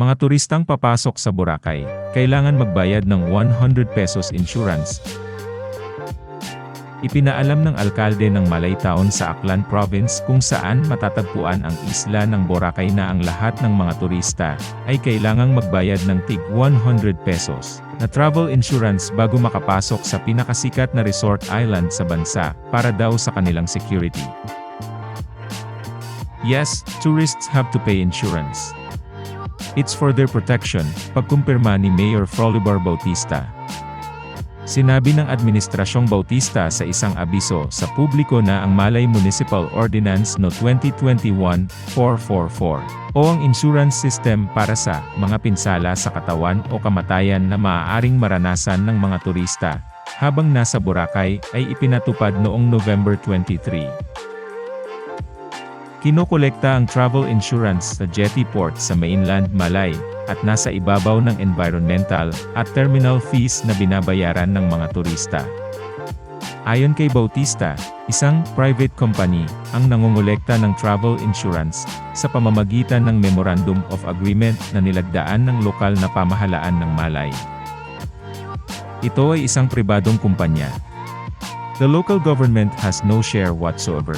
Mga turistang papasok sa Boracay, kailangan magbayad ng 100 pesos insurance. Ipinaalam ng alkalde ng Malaytaon sa Aklan Province kung saan matatagpuan ang isla ng Boracay na ang lahat ng mga turista ay kailangang magbayad ng tig 100 pesos na travel insurance bago makapasok sa pinakasikat na resort island sa bansa para daw sa kanilang security. Yes, tourists have to pay insurance. It's for their protection, pagkumpirma ni Mayor Frolibar Bautista. Sinabi ng Administrasyong Bautista sa isang abiso sa publiko na ang Malay Municipal Ordinance No. 2021-444 o ang insurance system para sa mga pinsala sa katawan o kamatayan na maaaring maranasan ng mga turista habang nasa Boracay ay ipinatupad noong November 23. Kinokolekta ang travel insurance sa jetty port sa mainland Malay, at nasa ibabaw ng environmental at terminal fees na binabayaran ng mga turista. Ayon kay Bautista, isang private company ang nangongolekta ng travel insurance sa pamamagitan ng Memorandum of Agreement na nilagdaan ng lokal na pamahalaan ng Malay. Ito ay isang pribadong kumpanya. The local government has no share whatsoever.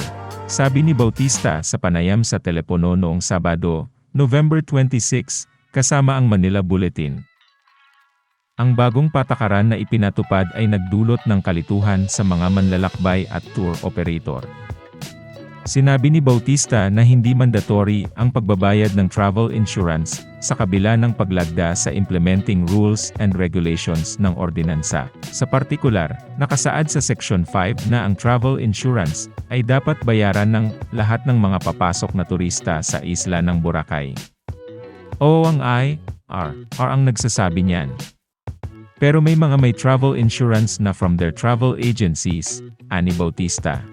Sabi ni Bautista sa panayam sa telepono noong Sabado, November 26, kasama ang Manila Bulletin. Ang bagong patakaran na ipinatupad ay nagdulot ng kalituhan sa mga manlalakbay at tour operator. Sinabi ni Bautista na hindi mandatory ang pagbabayad ng travel insurance sa kabila ng paglagda sa implementing rules and regulations ng ordinansa. Sa partikular, nakasaad sa Section 5 na ang travel insurance ay dapat bayaran ng lahat ng mga papasok na turista sa isla ng Boracay. O ang I, R, R ang nagsasabi niyan. Pero may mga may travel insurance na from their travel agencies, ani Bautista.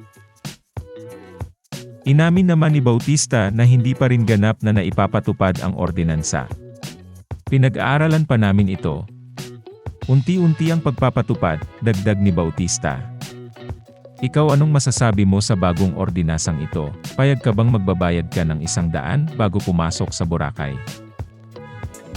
Inamin naman ni Bautista na hindi pa rin ganap na naipapatupad ang ordinansa. Pinag-aaralan pa namin ito. Unti-unti ang pagpapatupad, dagdag ni Bautista. Ikaw anong masasabi mo sa bagong ordinasang ito? Payag ka bang magbabayad ka ng isang daan bago pumasok sa Boracay?